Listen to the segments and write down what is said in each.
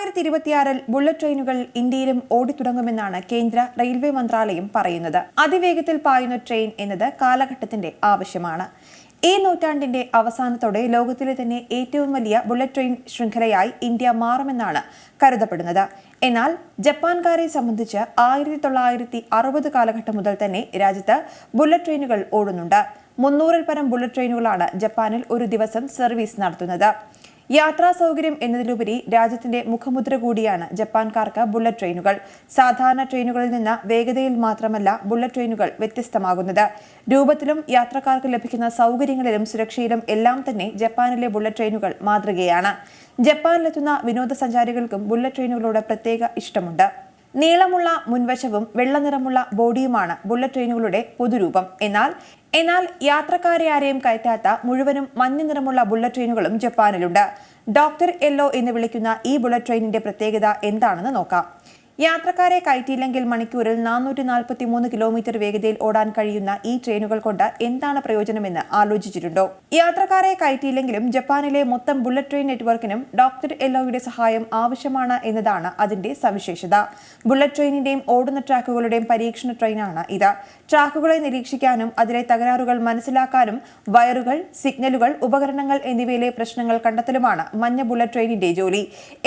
രണ്ടായിരത്തി ഇരുപത്തിയാറിൽ ബുള്ളറ്റ് ട്രെയിനുകൾ ഇന്ത്യയിലും ഓടിത്തുടങ്ങുമെന്നാണ് കേന്ദ്ര റെയിൽവേ മന്ത്രാലയം പറയുന്നത്. അതിവേഗത്തിൽ പായുന്ന ട്രെയിൻ എന്നത് കാലഘട്ടത്തിന്റെ ആവശ്യമാണ്. ഈ നൂറ്റാണ്ടിന്റെ അവസാനത്തോടെ ലോകത്തിലെ തന്നെ ഏറ്റവും വലിയ ബുള്ളറ്റ് ട്രെയിൻ ശൃംഖലയായി ഇന്ത്യ മാറുമെന്നാണ് കരുതപ്പെടുന്നത്. എന്നാൽ ജപ്പാൻകാരെ സംബന്ധിച്ച് ആയിരത്തി തൊള്ളായിരത്തി അറുപത് കാലഘട്ടം മുതൽ തന്നെ രാജ്യത്ത് ബുള്ളറ്റ് ട്രെയിനുകൾ ഓടുന്നുണ്ട്. മുന്നൂറിൽ പരം ബുള്ളറ്റ് ട്രെയിനുകളാണ് ജപ്പാനിൽ ഒരു ദിവസം സർവീസ് നടത്തുന്നത്. യാത്രാ സൗകര്യം എന്നതിലുപരി രാജ്യത്തിന്റെ മുഖമുദ്ര കൂടിയാണ് ജപ്പാൻകാർക്ക് ബുള്ളറ്റ് ട്രെയിനുകൾ. സാധാരണ ട്രെയിനുകളിൽ നിന്ന് വേഗതയിൽ മാത്രമല്ല ബുള്ളറ്റ് ട്രെയിനുകൾ വ്യത്യസ്തമാകുന്നത്. രൂപത്തിലും യാത്രക്കാർക്ക് ലഭിക്കുന്ന സൗകര്യങ്ങളിലും സുരക്ഷയിലും എല്ലാം തന്നെ ജപ്പാനിലെ ബുള്ളറ്റ് ട്രെയിനുകൾ മാതൃകയാണ്. ജപ്പാനിലെത്തുന്ന വിനോദസഞ്ചാരികൾക്കും ബുള്ളറ്റ് ട്രെയിനുകളോട് പ്രത്യേക ഇഷ്ടമുണ്ട്. നീളമുള്ള മുൻവശവും വെള്ളനിറമുള്ള ബോഡിയുമാണ് ബുള്ളറ്റ് ട്രെയിനുകളുടെ പൊതുരൂപം. എന്നാൽ എന്നാൽ യാത്രക്കാരെ ആരെയും കയറ്റാത്ത മുഴുവനും മഞ്ഞ നിറമുള്ള ബുള്ളറ്റ് ട്രെയിനുകളും ജപ്പാനിലുണ്ട്. ഡോക്ടർ യെല്ലോ എന്ന് വിളിക്കുന്ന ഈ ബുള്ളറ്റ് ട്രെയിനിന്റെ പ്രത്യേകത എന്താണെന്ന് നോക്കാം. യാത്രക്കാരെ കയറ്റിയില്ലെങ്കിൽ മണിക്കൂറിൽ നാനൂറ്റി നാൽപ്പത്തി മൂന്ന് കിലോമീറ്റർ വേഗതയിൽ ഓടാൻ കഴിയുന്ന ഈ ട്രെയിനുകൾ കൊണ്ട് എന്താണ് പ്രയോജനമെന്ന് ആലോചിച്ചിട്ടുണ്ടോ? യാത്രക്കാരെ കയറ്റിയില്ലെങ്കിലും ജപ്പാനിലെ മൊത്തം ബുള്ളറ്റ് ട്രെയിൻ നെറ്റ്വർക്കിനും ഡോക്ടർ എല്ലോയുടെ സഹായം ആവശ്യമാണ് എന്നതാണ് അതിന്റെ സവിശേഷത. ബുള്ളറ്റ് ട്രെയിനിന്റെയും ഓടുന്ന ട്രാക്കുകളുടെയും പരീക്ഷണ ട്രെയിനാണ് ഇത്. ട്രാക്കുകളെ നിരീക്ഷിക്കാനും അതിലെ തകരാറുകൾ മനസ്സിലാക്കാനും വയറുകൾ സിഗ്നലുകൾ ഉപകരണങ്ങൾ എന്നിവയിലെ പ്രശ്നങ്ങൾ കണ്ടെത്തലുമാണ് മഞ്ഞ ബുള്ളറ്റ് ട്രെയിനിന്റെ ജോലി.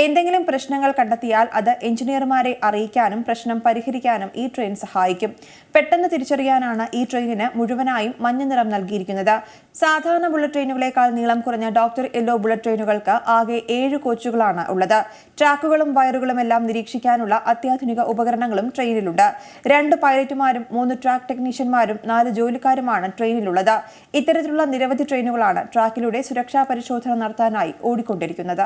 എന്തെങ്കിലും പ്രശ്നങ്ങൾ കണ്ടെത്തിയാൽ അത് എഞ്ചിനീയർമാരെ അറിയിക്കാനും പ്രശ്നം പരിഹരിക്കാനും ഈ ട്രെയിൻ സഹായിക്കും. പെട്ടെന്ന് തിരിച്ചറിയാനാണ് ഈ ട്രെയിനിന് മുഴുവനായും മഞ്ഞ നിറം നൽകിയിരിക്കുന്നത്. സാധാരണ ബുള്ളറ്റ് ട്രെയിനുകളേക്കാൾ നീളം കുറഞ്ഞ ഡോക്ടർ യെല്ലോ ബുള്ളറ്റ് ട്രെയിനുകൾക്ക് ആകെ ഏഴ് കോച്ചുകളാണ് ഉള്ളത്. ട്രാക്കുകളും വയറുകളും എല്ലാം നിരീക്ഷിക്കാനുള്ള അത്യാധുനിക ഉപകരണങ്ങളും ട്രെയിനിലുണ്ട്. രണ്ട് പൈലറ്റുമാരും മൂന്ന് ട്രാക്ക് ടെക്നീഷ്യന്മാരും നാല് ജോലിക്കാരുമാണ് ട്രെയിനിലുള്ളത്. ഇത്തരത്തിലുള്ള നിരവധി ട്രെയിനുകളാണ് ട്രാക്കിലൂടെ സുരക്ഷാ പരിശോധന നടത്താനായി ഓടിക്കൊണ്ടിരിക്കുന്നത്.